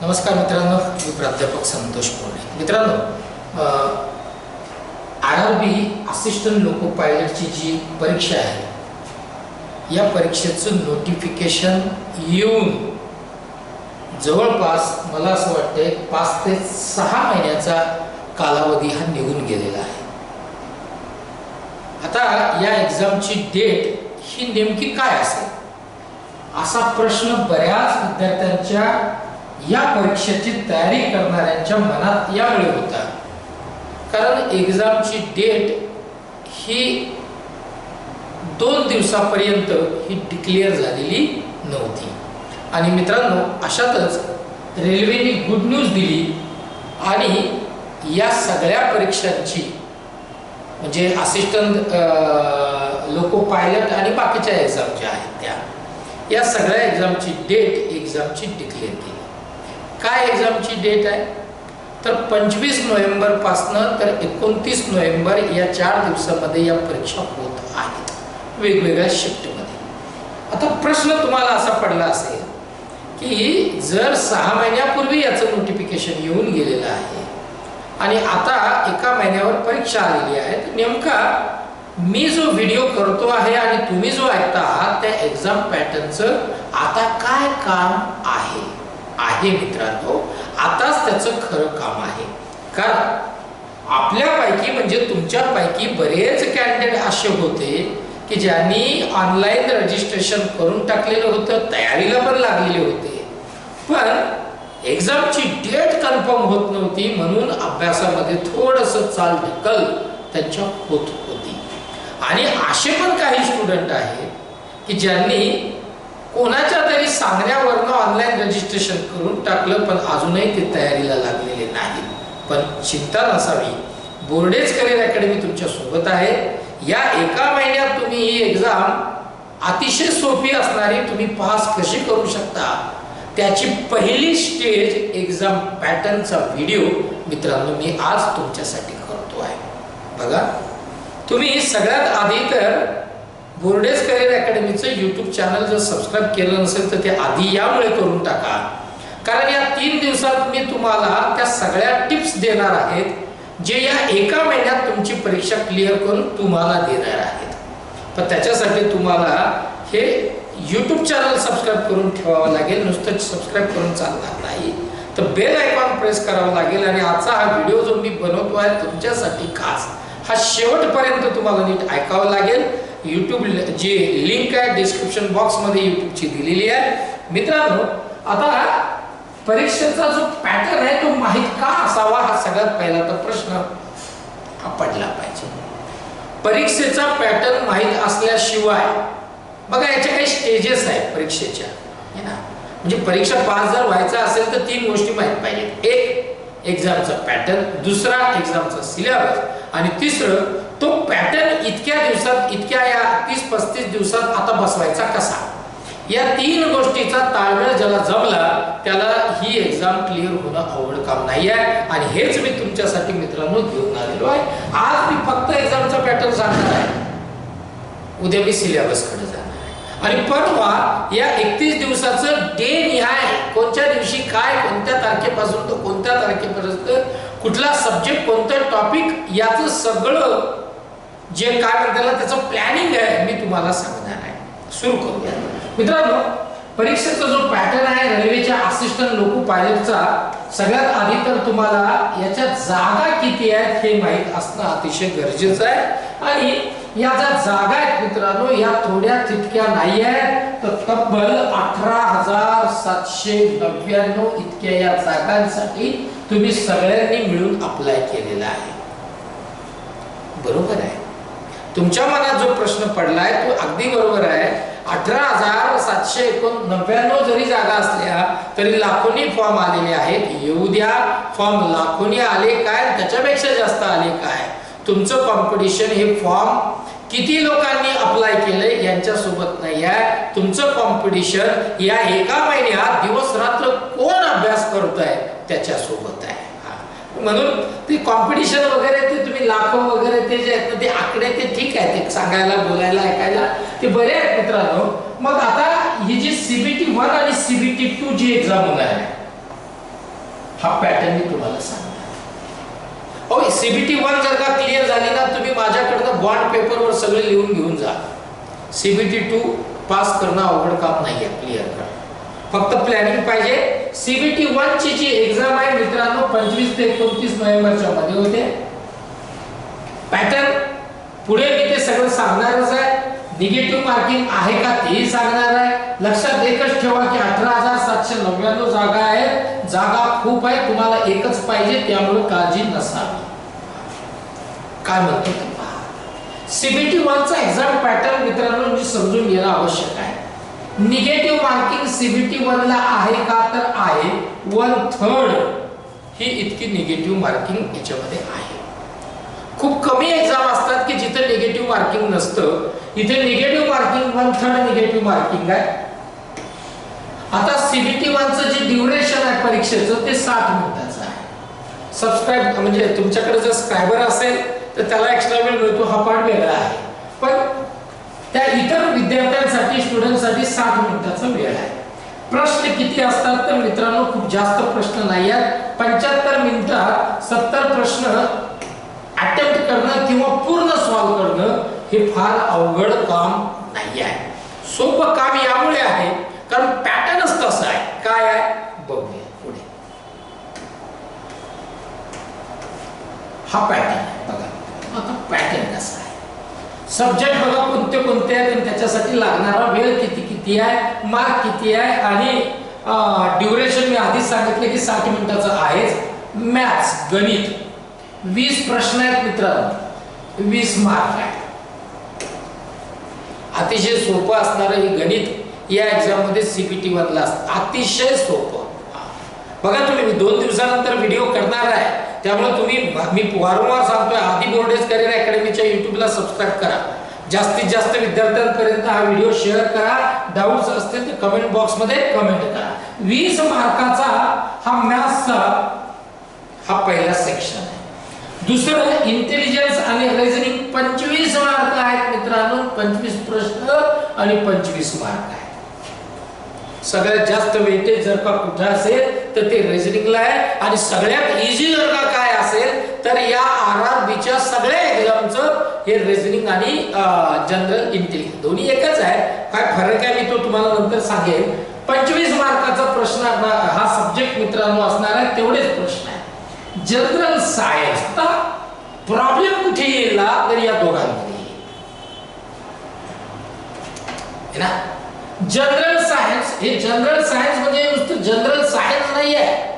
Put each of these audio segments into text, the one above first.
नमस्कार मित्रांनो मी प्राध्यापक संतोष मोरे मित्रांनो R R B assistant loco पायलटची जी परीक्षा आहे या परीक्षेचं नोटिफिकेशन येऊन जवळपास मला असं वाटतंय पाच ते सहा महिन्याचा कालावधी हा निघून गेलेला आहे. आता या एक्झामची डेट ही नेमकी काय असेल? असा प्रश्न बऱ्याच विद्यार्थ्यांच्या या परीक्षेची तयारी करणाऱ्यांच्या मनात यावेळी होता. कारण एक्झामची डेट ही दोन दिवसापर्यंत ही डिक्लेअर झालेली नव्हती. आणि मित्रांनो अशातच रेल्वेने गुड न्यूज दिली आणि या सगळ्या परीक्षांची म्हणजे असिस्टंट लोको पायलट आणि बाकीच्या एक्झाम ज्या आहेत त्या या सगळ्या एक्झामची डेट एक्झामची डिक्लेअर केली. काय एक्झामची डेट आहे? तर पंचवीस नोव्हेंबरपासनं तर एकोणतीस नोव्हेंबर या चार दिवसामध्ये या परीक्षा होत आहेत. वेगवेगळ्या शिफ्टमध्ये. आता प्रश्न तुम्हाला असा पडला असेल की जर सहा महिन्यापूर्वी याचं नोटिफिकेशन येऊन गेलेलं आहे आणि आता एका महिन्यावर परीक्षा आलेली आहे तर नेमका मी जो व्हिडिओ करतो आहे आणि तुम्ही जो ऐकता आहात त्या एक्झाम पॅटर्नचं आता काय काम आहे? आहे मित्रांनो. आताच त्याचं खरं काम आहे. कारण आपल्यापैकी म्हणजे तुमच्यापैकी बरेच कॅन्डिडेट असे होते की ज्यांनी ऑनलाईन रजिस्ट्रेशन करून टाकलेलं होतं तयारीला पण लागलेले होते. पण एक्झामची डेट कन्फर्म होत नव्हती म्हणून अभ्यासामध्ये थोडंसं चाल ढकल त्यांच्या होत होती. आणि असे पण काही स्टुडंट आहेत की ज्यांनी कोणाच्या तरी सांगण्यावरनं ऑनलाईन रजिस्ट्रेशन करून टाकलं पण अजूनही ते तयारीला लागलेले नाही. पण चिंता नसावी. बोर्डेज करिअर अकॅडमी तुमच्यासोबत आहे. या एका महिन्यात तुम्ही ही एक्झाम अतिशय सोपी असणारी तुम्ही पास कशी करू शकता? त्याची पहिली स्टेज एक्झाम पॅटर्नचा व्हिडिओ मित्रांनो मी आज तुमच्यासाठी करतो आहे बघा. तुम्ही सगळ्यात आधी तर बोर्डेज करिअर अकॅडमीचं यूट्यूब चॅनल जर सबस्क्राईब केलं नसेल तर ते आधी यामुळे करून टाका. कारण या तीन दिवसात मी तुम्हाला त्या सगळ्या टिप्स देणार आहेत जे या एका महिन्यात तुमची परीक्षा क्लिअर करून तुम्हाला देणार आहेत. पण त्याच्यासाठी तुम्हाला हे यूट्यूब चॅनल सबस्क्राईब करून ठेवावं लागेल नुसतं सबस्क्राईब करून चालणार नाही. तर बेल आयकॉन प्रेस करावं लागेल आणि आजचा हा व्हिडिओ जो मी बनवतो आहे तुमच्यासाठी खास हा शेवटपर्यंत तुम्हाला नीट ऐकावं लागेल. यूट्यूब जी लिंक आहे डिस्क्रिप्शन बॉक्समध्ये यूट्यूबची दिलेली आहे. मित्रांनो आता परीक्षेचा जो पॅटर्न आहे तो माहीत का असावा? हा सगळ्यात पहिला तर प्रश्न हा पडला पाहिजे. परीक्षेचा पॅटर्न माहीत असल्याशिवाय बघा याच्या काही स्टेजेस आहेत परीक्षेच्या. है ना? म्हणजे परीक्षा पास जर व्हायचा असेल तर तीन गोष्टी माहीत पाहिजेत. एक एक्झामचा पॅटर्न दुसरा एक्झामचा सिलेबस आणि तिसरं तो पॅटर्न इतक्या दिवसात इतक्या या तीस पस्तीस दिवसात आता बसवायचा कसा? या तीन गोष्टीचा ताळमेळ ज्याला जमला त्याला ही एक्झाम क्लिअर होणं अवघड काम नाही आहे आणि हेच मी तुमच्यासाठी मित्रांनो घेऊन आलेलो आहे. आज मी फक्त एक्झामचा पॅटर्न सांगणार आहे. उद्या मी सिलेबसकडे जाणार आहे. आणि परवा या एकतीस दिवसाचं डे निहाय. कोणत्या दिवशी काय कोणत्या तारखेपासून तर कोणत्या तारखेपर्यंत कुठला सब्जेक्ट कोणतं टॉपिक याचं सगळं जे काय म्हणतात त्याचं प्लॅनिंग आहे मी तुम्हाला सांगणार आहे. सुरू करूया. मित्रांनो परीक्षेचा जो पॅटर्न आहे रेल्वेच्या असिस्टंट लोको पायलटचा सगळ्यात आधी तर तुम्हाला याच्या जागा किती आहेत हे माहीत असणं अतिशय गरजेचं आहे. आणि या ज्या जागा आहेत मित्रांनो या थोड्या तितक्या नाही आहेत तर तब्बल अठरा हजार सातशे नव्याण्णव इतक्या या जागांसाठी तुम्ही सगळ्यांनी मिळून अप्लाय केलेला आहे. बरोबर आहे. तुमच्या मनात जो प्रश्न पडलाय तो अगदी बरोबर आहे. अठरा हजार सातशे एकोणनव्याण्णव जरी जागा असल्या तरी लाखोनी फॉर्म आलेले आहेत. येऊ द्या फॉर्म लाखोनी आले काय त्याच्यापेक्षा जास्त आले काय? तुमचं कॉम्पिटिशन हे फॉर्म किती लोकांनी अप्लाय केलंय यांच्या सोबत नाही आहे. तुमचं कॉम्पिटिशन या एका महिन्यात दिवस रात्र कोण अभ्यास करत आहे त्याच्यासोबत? म्हणून ते कॉम्पिटिशन वगैरे ते तुम्ही लाखो वगैरे ते जे आहेत ना ते आकडे ते ठीक आहे ते सांगायला बोलायला ऐकायला ते बरे आहेत मित्रांनो. मग आता ही जी सीबीटी वन आणि सीबीटी टू जी एक्झाम होणार आहे हा पॅटर्न मी तुम्हाला सांगणार हो सीबीटी वन जर का क्लिअर झाली ना तुम्ही माझ्याकडनं बॉन्ड पेपरवर सगळे लिहून घेऊन जा. सीबीटी टू पास करणं अवघड काम नाही आहे क्लिअर कर. फक्त प्लॅनिंग पाहिजे. सीबीटी वन ची जी एक्झाम आहे मित्रांनो पंचवीस ते एकोणतीस नोव्हेंबरच्या मध्ये होते. पॅटर्न पुढे मी ते सगळं सांगणारच आहे. निगेटिव्ह मार्किंग आहे का तेही सांगणार आहे. लक्षात एकच ठेवा की अठरा हजार सातशे नव्याण्णव जागा आहेत जागा खूप आहे. तुम्हाला एकच पाहिजे त्यामुळे काळजी नसावी काय म्हणतो सीबीटी वनचा एक्झाम पॅटर्न मित्रांनो मी समजून घेणं आवश्यक आहे. निगेटिव्ह मार्किंग सीबीटी वनला आहे का? तर आहे. वन थर्ड ही इतकी निगेटिव्ह मार्किंग याच्यामध्ये आहे. खूप कमी एक्झाम असतात की जिथे निगेटिव्ह मार्किंग नसतं. इथे negative marking one third negative marking आहे. आता सीबीटी वनचं जे ड्युरेशन आहे परीक्षेचं ते साठ मिनिटाचं आहे. सबस्क्राईब म्हणजे तुमच्याकडे जर स्क्रायबर असेल तर त्याला एक्स्ट्रा वेळ मिळतो हा पार्ट वेगळा आहे. पण आणि स्टुडंटसाठी सात मिनिटाचा वेळ आहे. प्रश्न किती असतात तर मित्रांनो खूप जास्त प्रश्न नाही आहेत पंच्याहत्तर मिनिटात सत्तर प्रश्न अटेम्प्ट करणं किंवा पूर्ण सॉल्व करणं हे फार अवघड काम नाही आहे सोपं काम यामुळे आहे कारण पॅटर्नच तसं आहे. काय आहे? बघूया पुढे. हा पॅटर्न आहे बघा आता पॅटर्न कसा आहे सब्जेक्ट बघा कोणते कोणते आहेत आणि त्याच्यासाठी लागणारा वेळ किती किती आहे मार्क किती आहे आणि ड्युरेशन मी आधीच सांगितले की साठ मिनिटाचं आहेच. मॅथ्स गणित वीस प्रश्न आहेत मित्रांनो वीस मार्क आहे. अतिशय सोपं असणारं हे गणित या एक्झाममध्ये सीपीटी वनला असतं. अतिशय सोपं. बघा तुम्ही मी दोन दिवसानंतर व्हिडिओ करणार आहे. त्यामुळे तुम्ही मी वारंवार सांगतोय आधी बोर्डेज करिअर अकॅडमीच्या युट्यूबला सबस्क्राईब करा. जास्तीत जास्त विद्यार्थ्यांपर्यंत हा व्हिडिओ शेअर करा. डाऊट्स असतील तर कमेंट बॉक्समध्ये कमेंट करा. वीस मार्काचा हा मॅथ्सचा हा पहिला सेक्शन आहे. दुसरं इंटेलिजन्स आणि रिझनिंग पंचवीस मार्क आहेत मित्रांनो. पंचवीस प्रश्न आणि पंचवीस मार्क आहेत. सगळ्यात जास्त वेटेज जर का कुठं असेल तर ते रिजनिंगला आहे. आणि सगळ्यात इझी जर का काय असेल तर या आर आर बीच्या सगळ्या एक्झामचं हे रिजनिंग आणि जनरल इंटेलिजन्स दोन्ही एकच आहे. काय फरक आहे मी तो तुम्हाला नंतर सांगेल पंचवीस मार्काचा प्रश्न हा सब्जेक्ट मित्रांनो असणार आहे तेवढेच प्रश्न आहे. जनरल सायन्स प्रॉब्लेम कुठे येईल तर या दोघांमध्ये. ना? जनरल सायन्स हे जनरल सायन्स म्हणजे नुसतं जनरल सायन्स नाही आहे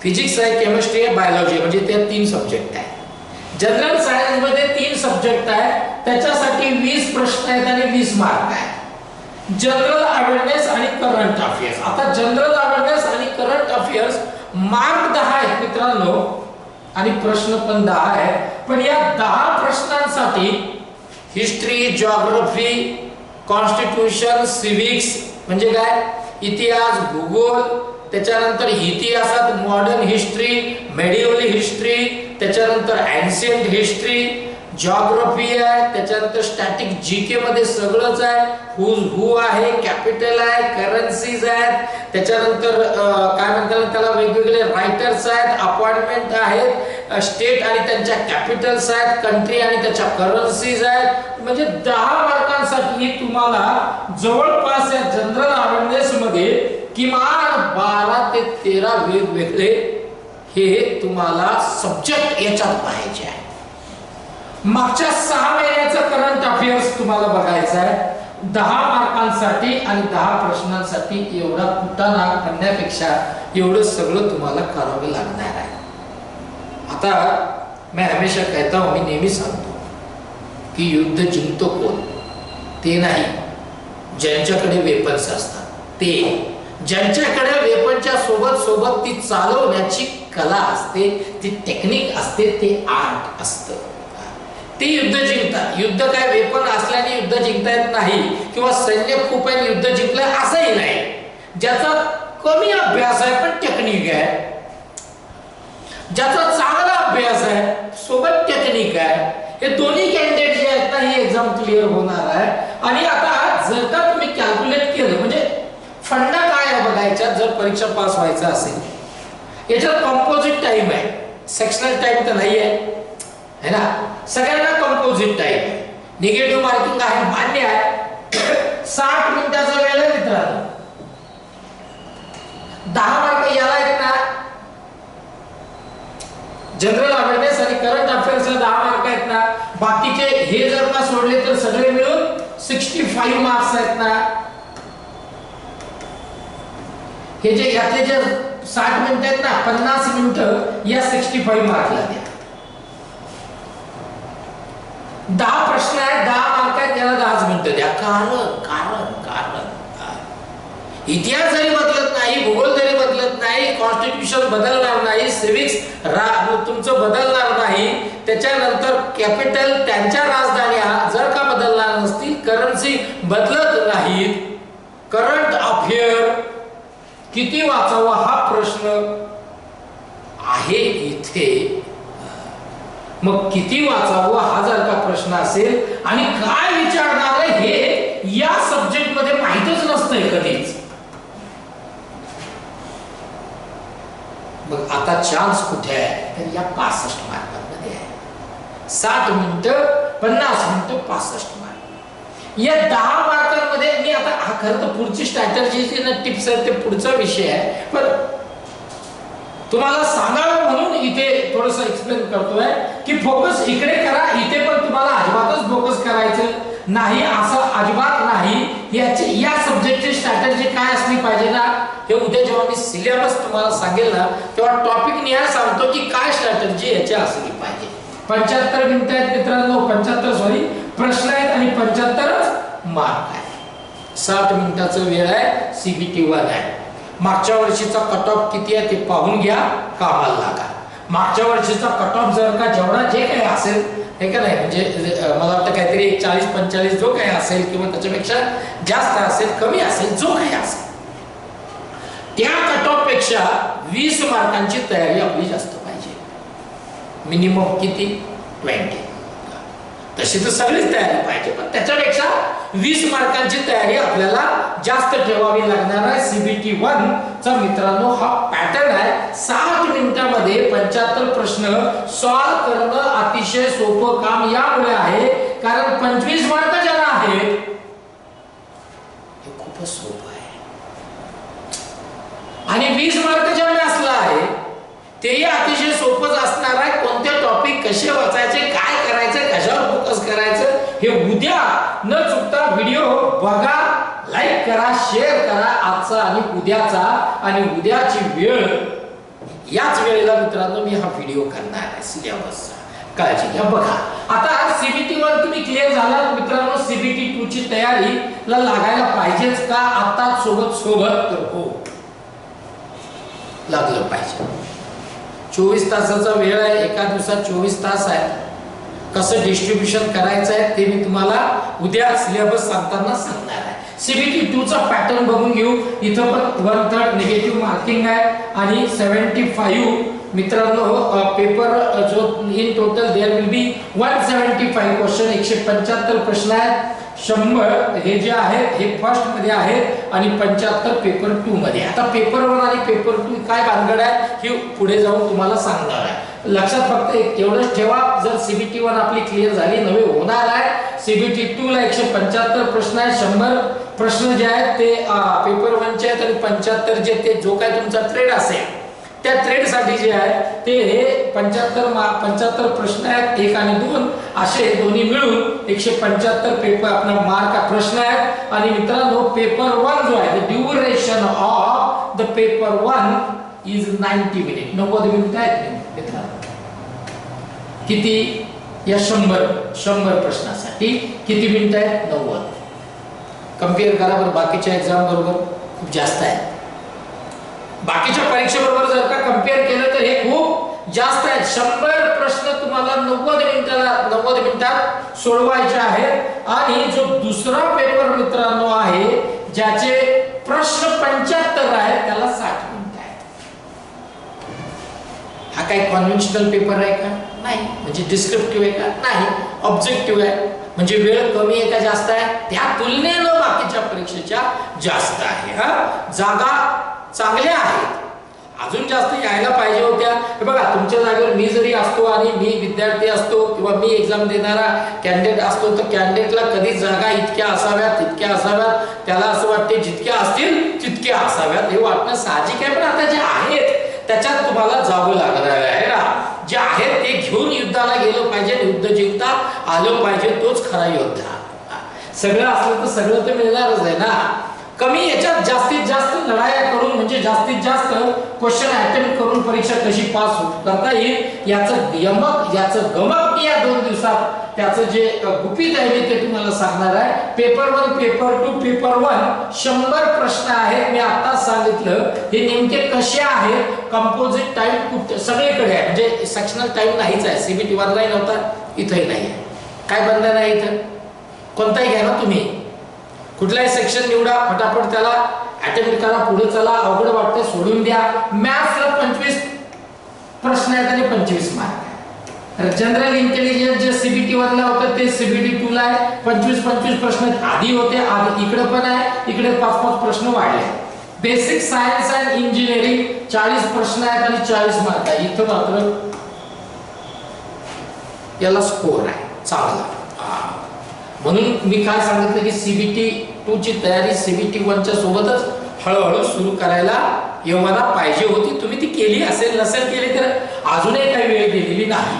फिजिक्स आहे केमिस्ट्री आहे बायोलॉजी म्हणजे ते तीन सब्जेक्ट आहे. जनरल सायन्समध्ये तीन सब्जेक्ट आहे त्याच्यासाठी वीस प्रश्न आहेत आणि वीस मार्क आहे. जनरल अवेअरनेस आणि करंट अफेअर्स आता जनरल अवेअरनेस आणि करंट अफेअर्स मार्क दहा आहेत मित्रांनो आणि प्रश्न पण दहा आहेत. पण या दहा प्रश्नांसाठी हिस्ट्री जॉग्रफी कॉन्स्टिट्यूशन सिविक्स म्हणजे काय? इतिहास भूगोल त्याच्यानंतर इतिहासात मॉडर्न हिस्ट्री मेडिओली हिस्ट्री त्याच्यानंतर अँशियंट हिस्ट्री जॉग्रफी आहे त्याच्यानंतर स्टॅटिक जी के मध्ये सगळंच आहे. हुज हु आहे कॅपिटल आहे करन्सीज आहेत. त्याच्यानंतर काय म्हणतात त्याला वेगवेगळे रायटर्स आहेत अपॉइंटमेंट आहेत स्टेट आणि त्यांच्या कॅपिटल्स आहेत कंट्री आणि त्याच्या करन्सीज आहेत. म्हणजे दहा मार्कांसाठी तुम्हाला जवळपास या जनरल अवेअरनेस मध्ये किमान बारा ते तेरा वेगवेगळे हे तुम्हाला सब्जेक्ट याच्यात पाहिजे आहे मागच्या सहा महिन्याचं करंट अफेअर्स तुम्हाला बघायचं आहे. दहा मार्कांसाठी आणि दहा प्रश्नांसाठी एवढा कुटाणा करण्यापेक्षा एवढं सगळं तुम्हाला करावं लागणार आहे. आता मी हमेशा कहता हूं मी नेहमी सांगतो की युद्ध जिंकतो कोण? ते नाही. ज्यांच्याकडे वेपन्स असतात ते. ज्यांच्याकडे वेपनच्या सोबत सोबत ती चालवण्याची कला असते ती टेक्निक असते ते आर्ट असतं. ते युद्ध जिंकतात. युद्ध काय वेपन असल्याने युद्ध जिंकता येत नाही किंवा सैन्य खूप आहे युद्ध जिंकलं असंही नाही. ज्याचा कमी अभ्यास आहे पण टेक्निक आहे. ज्याचा चांगला अभ्यास आहे सोबत टेक्निक आहे. हे दोन्ही कॅन्डिडेट जे आहेत ना ही एक्झाम क्लिअर होणार आहे. आणि आता जर का तुम्ही कॅल्क्युलेट केलं म्हणजे फंडा काय आहे बघायच्या जर परीक्षा पास व्हायचं असेल याच्यात कॉम्पोजिट टाइम आहे. सेक्शनल टाइम तर नाही आहे है ना? सगळ्यांना कंपोजिट टाईप आहे निगेटिव्ह मार्किंग आहे मान्य आहे. साठ मिनिटाचा वेळ आहे मित्रांनो. दहा मार्क याला आहेत ना. जनरल अवेअरनेस आणि करंट अफेअर्सला दहा मार्क आहेत ना. बाकीचे हे जर का सोडले तर सगळे मिळून सिक्स्टी फाईव्ह मार्क्स आहेत ना. हे जे यातले जे साठ मिनिट आहेत ना पन्नास मिनिट या सिक्स्टी फाईव्ह मार्कला द्या. दहा प्रश्न आहेत दहा मार्क आहेत त्याला दहाच मिनिटं द्या. कारण कारण कारण. इतिहास जरी बदलत नाही भूगोल जरी बदलत नाही कॉन्स्टिट्यूशन बदलणार नाही सिविक्स तुमचं बदलणार नाही त्याच्यानंतर कॅपिटल त्यांच्या राजधान्या जर का बदलणार नसतील करन्सी बदलत नाहीत करंट अफेअर किती वाचावा हा प्रश्न आहे इथे. मग किती वाचावं हा जर का प्रश्न असेल? आणि काय विचारणार आहे हे? या सब्जेक्टमध्ये माहितच नसतंय कधीच. मग आता चान्स कुठे आहे? तर या पासष्ट मार्कांमध्ये आहे. साठ मिनिटं पन्नास मिनिटं पासष्ट मार्क या दहा मार्कांमध्ये मी आता हा खरं तर पुढची स्ट्रॅटर्जी टिप्स आहेत ते पुढचा विषय आहे. पण तुम्हाला सांगावं म्हणून इथे थोडस एक्सप्लेन करतोय की फोकस इकडे करा इथे पण तुम्हाला अजिबातच फोकस करायचं नाही असं अजिबात नाही. याची या सब्जेक्टची स्ट्रॅटर्जी काय असली पाहिजे ना हे उद्या जेव्हा मी सिलेबस तुम्हाला सांगेल ना तेव्हा टॉपिक निहाय सांगतो की काय स्ट्रॅटर्जी याची असली पाहिजे. पंच्याहत्तर मिनिटं आहेत मित्रांनो पंच्याहत्तर सॉरी प्रश्न आहेत आणि पंच्याहत्तरच मार्क आहे साठ मिनिटाचा वेळ आहे सीबीटी वन आहे. मागच्या वर्षीचा कट ऑफ किती आहे ते पाहून घ्या कामाला लागा. मागच्या वर्षीचा कट ऑफ जर का जेवढा जे काही असेल हे का नाही? म्हणजे मला वाटतं काहीतरी एक चाळीस पंचेचाळीस जो काही असेल किंवा त्याच्यापेक्षा जास्त असेल कमी असेल जो काही असेल त्या कट ऑफपेक्षा वीस मार्कांची तयारी आपली जास्त पाहिजे. मिनिमम किती? ट्वेंटी तशी तर सगळीच तयारी पाहिजे. पण त्याच्यापेक्षा वीस मार्कांची तयारी आपल्याला जास्त ठेवावी लागणार आहे. सीबीटी वन चा मित्रांनो हा पॅटर्न आहे. साठ मिनिटांमध्ये पंच्याहत्तर प्रश्न सॉल्व्ह करणं अतिशय सोपं काम यामुळे आहे. कारण पंचवीस मार्क ज्याला आहेत हे खूपच सोपं आहे. आणि वीस मार्क ज्याला असला आहे तेही अतिशय सोपंच असणार आहे. कोणते टॉपिक कसे वाचायचे काय करायचं कशावर फोकस करायचं हे उद्या न चुकता व्हिडिओ बघा लाईक करा शेअर करा आजचा आणि उद्याचा. आणि उद्याची वेळ याच वेळेला मित्रांनो मी हा व्हिडिओ करणार आहे सिलेबसचा काळजी घ्या बघा. आता सीबीटी वर तुम्ही क्लिअर झाला मित्रांनो सीबीटी टू ची तयारी ला लागायला पाहिजेच का? आता सोबत सोबत तर हो. लागलं पाहिजे. चोवीस तासाचा वेळ आहे एका दिवसात चोवीस तास आहे. कसं डिस्ट्रीब्युशन करायचं आहे ते मी तुम्हाला उद्या सिलेबस सांगताना सांगणार आहे. सीबीटी टू चा पॅटर्न बघून घेऊ. इथं पण वन थर्ड निगेटिव्ह मार्किंग आहे. आणि सेव्हन्टी फाईव्ह मित्रांनो पेपर जो in total there will be one seventy five question एकशे पंच्याहत्तर प्रश्न आहेत. शंभर हे जे आहेत हे फर्स्टमध्ये आहेत आणि पंच्याहत्तर पेपर टू मध्ये आता पेपर वन आणि पेपर टू काय भानगड आहे हे पुढे जाऊन तुम्हाला सांगणार आहे. लक्षात फक्त एक एवढंच ठेवा जर सीबीटी वन आपली क्लिअर झाली नवे होणार आहे. सीबीटी टू ला एकशे पंच्याहत्तर प्रश्न आहे शंभर प्रश्न जे आहेत ते पेपर वनचे आहेत आणि पंच्याहत्तर जे ते जो काय तुमचा ट्रेड असेल त्या ट्रेडसाठी जे आहे ते हे पंच्याहत्तर पंच्याहत्तर प्रश्न आहेत एक आणि दोन असे दोन्ही मिळून एकशे पंच्याहत्तर पेपर आपला मार्क प्रश्न आहेत. आणि मित्रांनो पेपर वन जो आहे duration of the paper one is ninety minute नव्वद मिनिट आहेत. किती? या शंभर शंभर प्रश्नासाठी किती मिनिट आहेत? नव्वद. कंपेअर करा बरं बाकीच्या एक्झाम बरोबर खूप जास्त आहे बाकीच्या परीक्षेबरोबर जर का कंपेअर केलं तर हे खूप जास्त आहेत. शंभर प्रश्न तुम्हाला नव्वद मिनिटाला नव्वद मिनिटात सोडवायचे आहेत. आणि जो दुसरा पेपर मित्रांनो आहे ज्याचे प्रश्न पंच्याहत्तर आहेत त्याला साठ मिनिट आहेत. हा काही कॉन्व्हेन्शनल पेपर आहे का? नाही. म्हणजे डिस्क्रिप्टिव्ह आहे का? नाही. ऑब्जेक्टिव्ह आहे. म्हणजे वेळ कमी आहे का जास्त आहे? त्या तुलनेनं बाकीच्या परीक्षेच्या जास्त आहे हा? जागा चांगल्या आहेत. अजून जास्त यायला पाहिजे होत्या. हे बघा तुमच्या जागेवर मी जरी असतो आणि मी विद्यार्थी असतो किंवा मी एक्झाम देणारा कॅन्डिडेट असतो तर कॅन्डिडेटला कधी जागा इतक्या असाव्यात तितक्या असाव्यात. त्याला असं वाटते जितक्या असतील तितक्या असाव्यात. हे वाटणं साहजिक आहे पण आता जे आहेत त्याच्यात तुम्हाला जावं लागणार आहे ना जे आहेत ते घेऊन युद्धाला गेलं पाहिजे युद्ध जिंकता आलं पाहिजे तोच खरा योद्धा. सगळं असलं तर सगळं तर मिळणारच आहे ना. कमी याच्यात जास्तीत जास्त लढाया करून म्हणजे जास्तीत जास्त क्वेश्चन अटेम्प्ट करून परीक्षा कशी पास करता येईल? याचं यमक याचं गमक या दोन दिवसात त्याचं जे गुपित आहे मी ते तुम्हाला सांगणार आहे. Paper one paper two paper one शंभर प्रश्न आहेत. मी आताच सांगितलं हे नेमके कसे आहेत कंपोजिट टाईप कुठे सगळीकडे आहे. म्हणजे सेक्शनल टाईप नाहीच आहे. सीबीटी वनलाही नव्हता इथंही नाही आहे काय बंधन आहे इथं? कोणताही घ्या ना तुम्ही. कुठलाही सेक्शन निवडा फटाफट त्याला अटेम्प्ट करा पुढे चला अवघड वाटते सोडून द्या. मॅथ्सला पंचवीस प्रश्न आहेत आणि पंचवीस मार्क जनरल इंटेलिजन्स जे सीबीटी वरला होतं ते सीबीटी टू ला आहे. पंचवीस पंचवीस प्रश्न आधी होते आधी इकडे पण आहे इकडे पाच पाच प्रश्न वाढले. बेसिक सायन्स अँड इंजिनिअरिंग चाळीस प्रश्न आहेत आणि चाळीस मार्क आहे. इथं मात्र याला स्कोर आहे. चांगला. म्हणून मी काय सांगितलं की सीबीटी टू ची तयारी सीबीटी वनच्या सोबतच हळूहळू सुरू करायला येवाला पाहिजे होती. तुम्ही ती केली असेल नसेल केली तर अजूनही काही वेळ दिलेली नाही.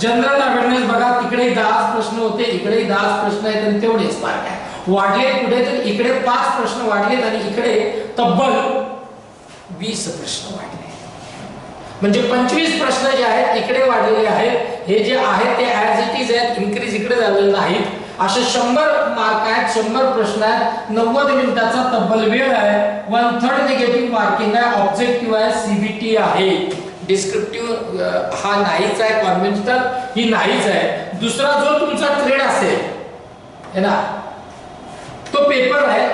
जनरल अवेअरनेस बघा तिकडे दहाच प्रश्न होते इकडे दहाच प्रश्न आहेत आणि तेवढेच मार्क आहे. वाढले पुढे तर इकडे पाच प्रश्न वाढलेत आणि इकडे तब्बल वीस प्रश्न वाढले. म्हणजे पंचवीस प्रश्न जे आहेत इकडे वाढलेले आहेत. हे जे आहेत ते ऍज इट इज आहेत इन्क्रीज इकडे झालेले नाहीत. असे शंभर मार्क आहेत शंभर प्रश्न आहेत. नव्वद मिनिटाचा तब्बल वेळ आहे. वन थर्ड निगेटिव्ह मार्किंग आहे ऑब्जेक्टिव्ह आहे सीबीटी आहे. डिस्क्रिप्टिव्ह हा नाहीच आहे कॉन्व्हेन्शनल ही नाहीच आहे. दुसरा जो तुमचा थ्रेड असेल है ना? तो पेपर आहे.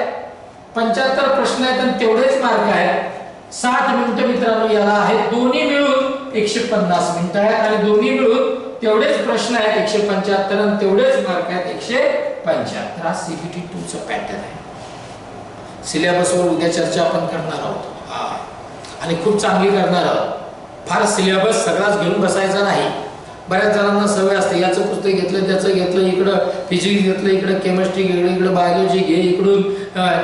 पंच्याहत्तर प्रश्न आहेत आणि तेवढेच मार्क आहेत. साठ मिनिटं मित्रांनो याला आहेत दोन्ही मिळून एकशे पन्नास मिनिटं आहेत. आणि दोन्ही मिळून तेवढेच प्रश्न आहेत एकशे पंच्याहत्तर आणि तेवढेच मार्क आहेत एकशे पंच्याहत्तर. हा सीबीटी टू चा पॅटर्न आहे. सिलेबसवर उद्या चर्चा आपण करणार आहोत. हा. आणि खूप चांगली करणार आहोत. फार सिलेबस सगळाच घेऊन बसायचा नाही. बऱ्याच जणांना सवय असते याचं पुस्तक घेतलं त्याचं घेतलं इकडं फिजिक्स घेतलं इकडं केमिस्ट्री घे इकडं बायोलॉजी घे इकडून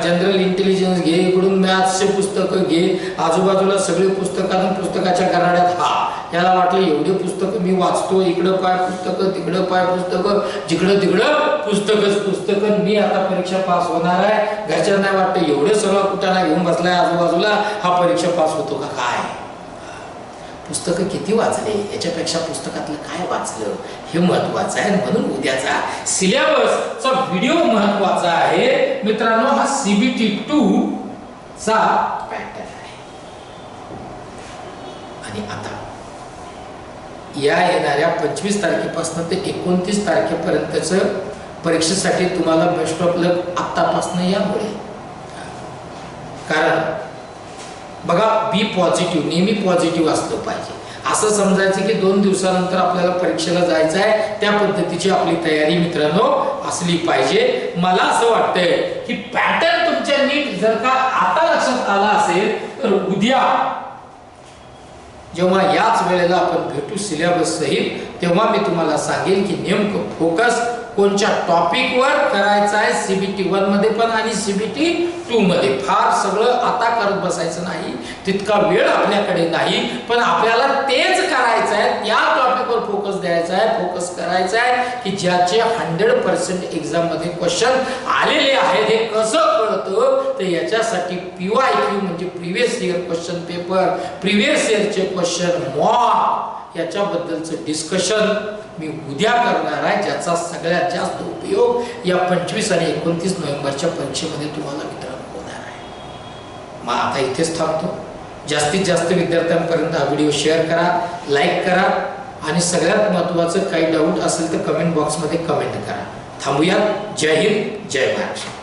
जनरल इंटेलिजन्स घे इकडून मॅथ्सचे पुस्तकं घे आजूबाजूला सगळे पुस्तकातून पुस्तकाच्या गराड्यात हा. याला वाटलं एवढे पुस्तकं मी वाचतो इकडं पाय पुस्तकं तिकडं पाय पुस्तकं जिकडं तिकडं पुस्तकच पुस्तकं. मी आता परीक्षा पास होणार आहे. घरच्यांना वाटतं एवढं सगळं कुठं घेऊन बसलाय आजूबाजूला हा परीक्षा पास होतो का काय? पुस्तकं किती वाचले? याच्यापेक्षा पुस्तकातलं काय वाचलं? हे महत्वाचं आहे. म्हणून उद्याचा सिलेबसचा व्हिडिओ महत्त्वाचा आहे. मित्रांनो हा सीबीटी टू चा पॅटर्न आहे. आणि आता या येणाऱ्या पंचवीस तारखेपासून ते एकोणतीस तारखेपर्यंतच परीक्षेसाठी तुम्हाला बेस्ट ऑफ लक आतापासून यामुळे. कारण बघा बी पॉझिटिव्ह नेहमी पॉझिटिव्ह असलं पाहिजे. असं समजायचं की दोन दिवसानंतर आपल्याला परीक्षेला जायचं आहे त्या पद्धतीची आपली तयारी मित्रांनो असली पाहिजे. मला असं वाटतंय की पॅटर्न तुमच्या नीट जर का आता लक्षात आला असेल तर उद्या जेव्हा याच वेळेला आपण भेटू सिलेबस सहित तेव्हा मी तुम्हाला सांगेन की नेमकं फोकस कोणत्या टॉपिकवर करायचं आहे? सीबीटी वनमध्ये पण आणि सीबीटी टू मध्ये. फार सगळं आता करत बसायचं नाही. तितका वेळ आपल्याकडे नाही. पण आपल्याला तेच करायचं आहे. त्या टॉपिकवर फोकस द्यायचा आहे. फोकस करायचा आहे की ज्याचे हंड्रेड पर्सेंट एक्झाममध्ये क्वेश्चन आलेले आहेत. हे कसं कळतं? तर याच्यासाठी पीवाय क्यू म्हणजे previous year question paper previous इयरचे question मॉ याच्याबद्दलचं डिस्कशन मी उद्या करणार आहे ज्याचा सगळ्यात जास्त उपयोग या पंचवीस आणि एकोणतीस नोव्हेंबरच्या परीक्षेमध्ये तुम्हाला वितरण होणार आहे. मग आता इथेच थांबतो. जास्तीत जास्त विद्यार्थ्यांपर्यंत हा व्हिडिओ शेअर करा लाईक करा आणि सगळ्यात महत्त्वाचं काही डाऊट असेल तर कमेंट बॉक्समध्ये कमेंट करा. थांबूया जय हिंद जय महाराष्ट्र.